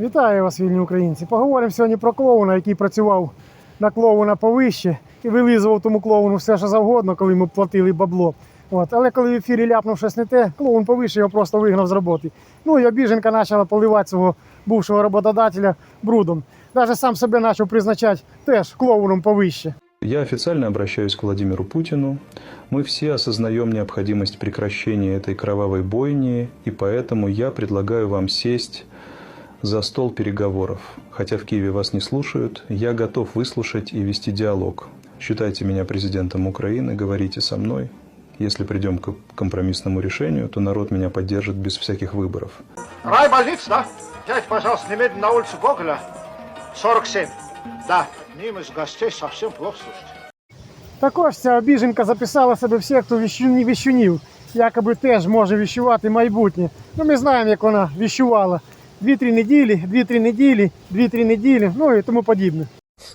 Вітаю вас, вільні українці. Поговоримо сьогодні про клоуна, який працював на клоуна повище і вилизував тому клоуну все, що завгодно, коли йому платили бабло. От. Але коли в ефірі ляпнув щось не те, клоун повище його просто вигнав з роботи. Ну і обіженка почала поливати свого бувшого роботодателя брудом. Даже сам себе почав призначати теж клоуном повище. Я официально обращаюсь к Владимиру Путину. Мы все осознаем необходимость прекращения этой кровавой бойни, и поэтому я предлагаю вам сесть за стол переговоров. Хотя в Киеве вас не слушают, я готов выслушать и вести диалог. Считайте меня президентом Украины, говорите со мной. Если придем к компромиссному решению, то народ меня поддержит без всяких выборов. Райболь лиц, да? Дядь, пожалуйста, немедленно на улицу Гоголя, 47. Да, ним из гостей совсем плохо слушать. Також ця обіженка записала себе в секту віщуні- віщунів, якоби теж може віщувати майбутнє. Ну, ми знаємо, як вона віщувала. Дві-три неділі, дві-три неділі, дві-три неділі, ну і тому подібне.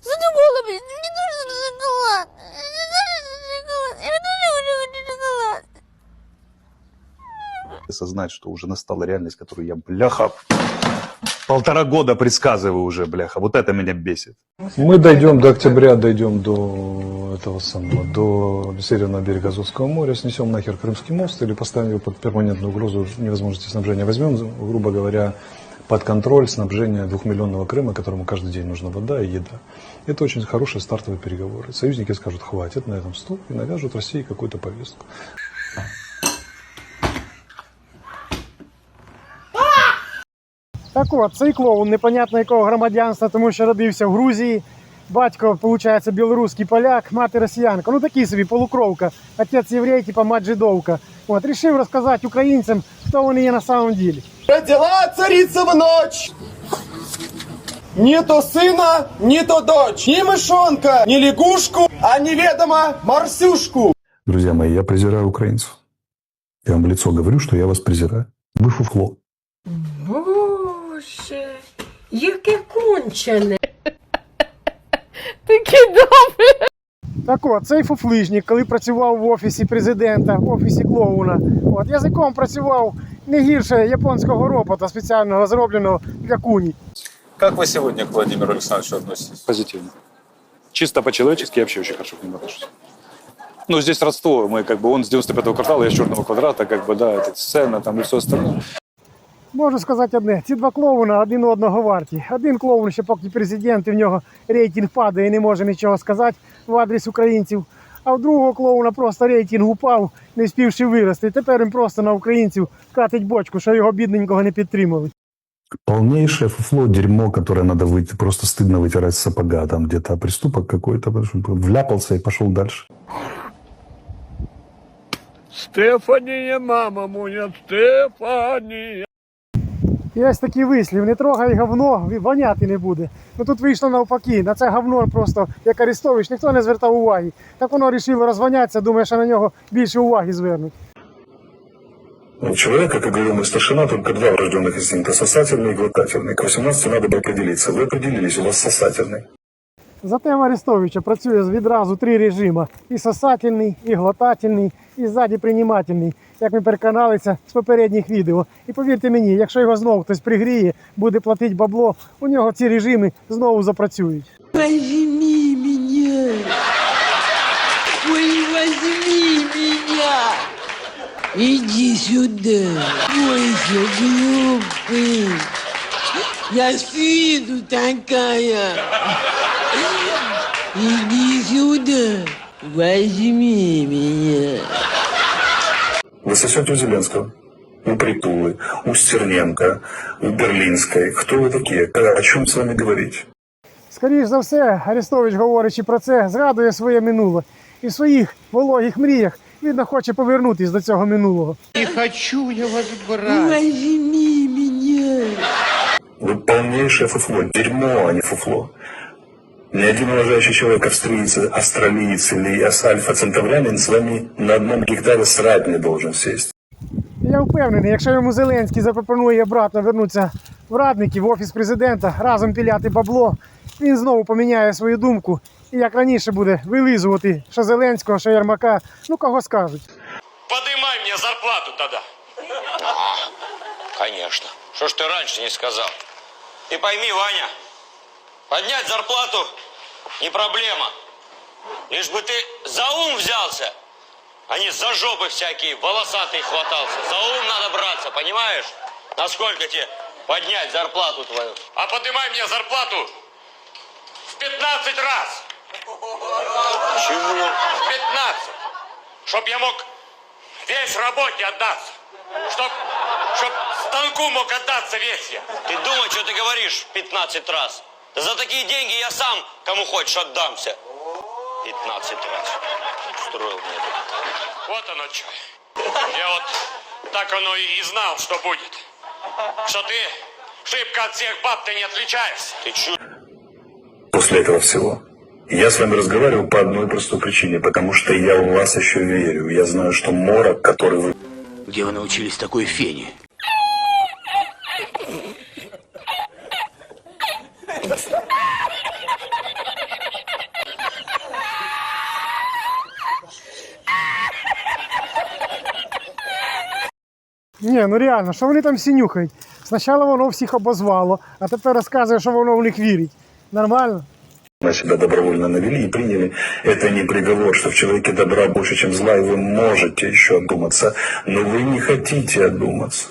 Задумала, блин, мне нужен шоколад. Мне нужен шоколад. Я не люблю шоколад. осознать, что уже настала реальность, которую я, бляха, полтора года предсказываю уже, бляха. Вот это меня бесит. Мы дойдем до октября, дойдем до этого самого, до северного берега Азовского моря, снесем нахер Крымский мост или поставим его под перманентную угрозу невозможности снабжения. Возьмем, грубо говоря, под контроль снабжение двухмиллионного Крыма, которому каждый день нужна вода и еда. Это очень хорошие стартовые переговоры. Союзники скажут, хватит, на этом стоп, и навяжут России какую-то повестку. Так от, цей клоун непонятно якого громадянства, тому що родився в Грузії. Батько, виходить, білоруський поляк, мати росіянка. Ну такий собі полукровка. Отець єврей, типа мать жидовка. От, рішив розказати українцям, хто вони є на самом ділі. Родила царица в ночь. Не то сына, не то дочь. Ни мышонка, ни лягушку, а неведомо Марсюшку. Друзья мои, я презираю украинцев. Я вам в лицо говорю, что я вас презираю. Вы фуфло. Боже, яке кончене. Такі добрі. Так от, цей фуфлижник, коли працював в офісі президента, в офісі клоуна, от, язиком працював не гірше японського робота, спеціального зробленого для куні. Как вы сегодня к Владимиру Александровичу относитесь? Позитивно. Чисто по-человечески я вообще очень хорошо к нему отношусь. Ну, здесь родство. Мы как бы, он с 95-го квартала, я с черного квадрата, как бы, да, это сцена там и все остальное. Можу сказати одне: ці два клоуна один одного варті. Один клоун ще поки президент, і в нього рейтинг падає і не може нічого сказати в адрес українців. А в другого клоуна просто рейтинг упав, не співши вирости. І тепер він просто на українців катить бочку, що його бідненького не підтримали. Полнейшее фуфло, дерьмо, которое надо выйти, просто стыдно вытирать с сапога, там где-то преступок какой-то, потому что вляпался и пошел дальше. Стефания, мама моя, Стефания. І ось такий вислів: не трогай говно, воняти не буде. Ну тут вийшло навпаки. На це говно просто як Арестович, ніхто не звертав уваги. Так воно вирішило розвонятися, думає, що на нього більше уваги звернуть. У человека, как говорил мой старшина, только два врожденных инстинкта – сосательный и глотательный. К 18 надо бы определиться. Вы определились, у вас сосательный. Зате в Арестовича працює відразу три режима: і сосательний, і глотательний, і ззаді приймательний, як ми переконалися з попередніх відео. І повірте мені, якщо його знову хтось пригріє, буде платити бабло, у нього ці режими знову запрацюють. Возьми меня. Ой, возьми меня. Иди сюда. Бойся, глупый. Я с виду такая. Иди сюда. Возьми меня. Вы сосете у Зеленского, у Притулы, у Стерненко, у Берлинской. Кто вы такие? О чем с вами говорить? Скоріш за все, Арестович, говорячи про це, згадує своє минуле. І в своїх вологих мріях, видно, хоче повернутись до цього минулого. Не хочу я вас брать. Возьми меня. Вы полнейшее фуфло, дерьмо, а не фуфло. Ни один уважающий человек, австралиец, австралиец или альфа-центаврянин с вами на одном гектаре срать не должен сесть. Я впевнений, якщо йому Зеленський запропонує обратно вернутися в радники в офіс президента, разом піляти бабло, він знову поміняє свою думку і як раніше буде вилизувати що Зеленського, що Єрмака, ну кого скажуть. Подымай мне зарплату тогда. Конечно. Что ж ты раньше не сказал? Ты пойми, Ваня, поднять зарплату не проблема. Лишь бы ты за ум взялся, а не за жопы всякие волосатые хватался. За ум надо браться, понимаешь? Насколько тебе поднять зарплату твою? А поднимай мне зарплату в 15 раз. Чего? В 15. Чтоб я мог весь работе отдаться. Чтоб, чтоб станку мог отдаться весь я. Ты думай, что ты говоришь 15 раз. За такие деньги я сам кому хочешь отдамся. 15 раз. Устроил мне это. Вот оно что. Я вот так оно и и знал, что будет. Что ты шибко от всех баб ты не отличаешься. Ты чё? после этого всего. Я с вами разговариваю по одной простой причине, потому что я в вас еще верю. Я знаю, что морок, который вы Где вы научились такой фене? Ні, ну реально, що вони там всі нюхають? Спочатку воно всіх обозвало, а тепер розказує, що воно в них вірить. Нормально? на себя добровольно навели и приняли. Это не приговор, что в человеке добра больше, чем зла, и вы можете еще одуматься, но вы не хотите одуматься.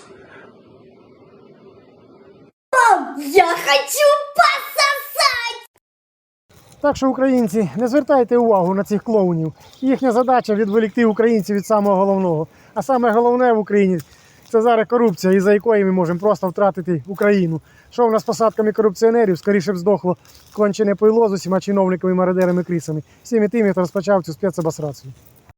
Я хочу пососать! Так що, українці, не звертайте увагу на цих клоунів. Їхня задача відволікти українців від самого головного. А саме головне в Україні це зараз корупція, із-за якої ми можемо просто втратити Україну. Що в нас з посадками корупціонерів, скоріше б здохло кончене пойло з усіма чиновниками, мародерами, крісами. Всіми тими, хто розпочав цю спецобосрацію.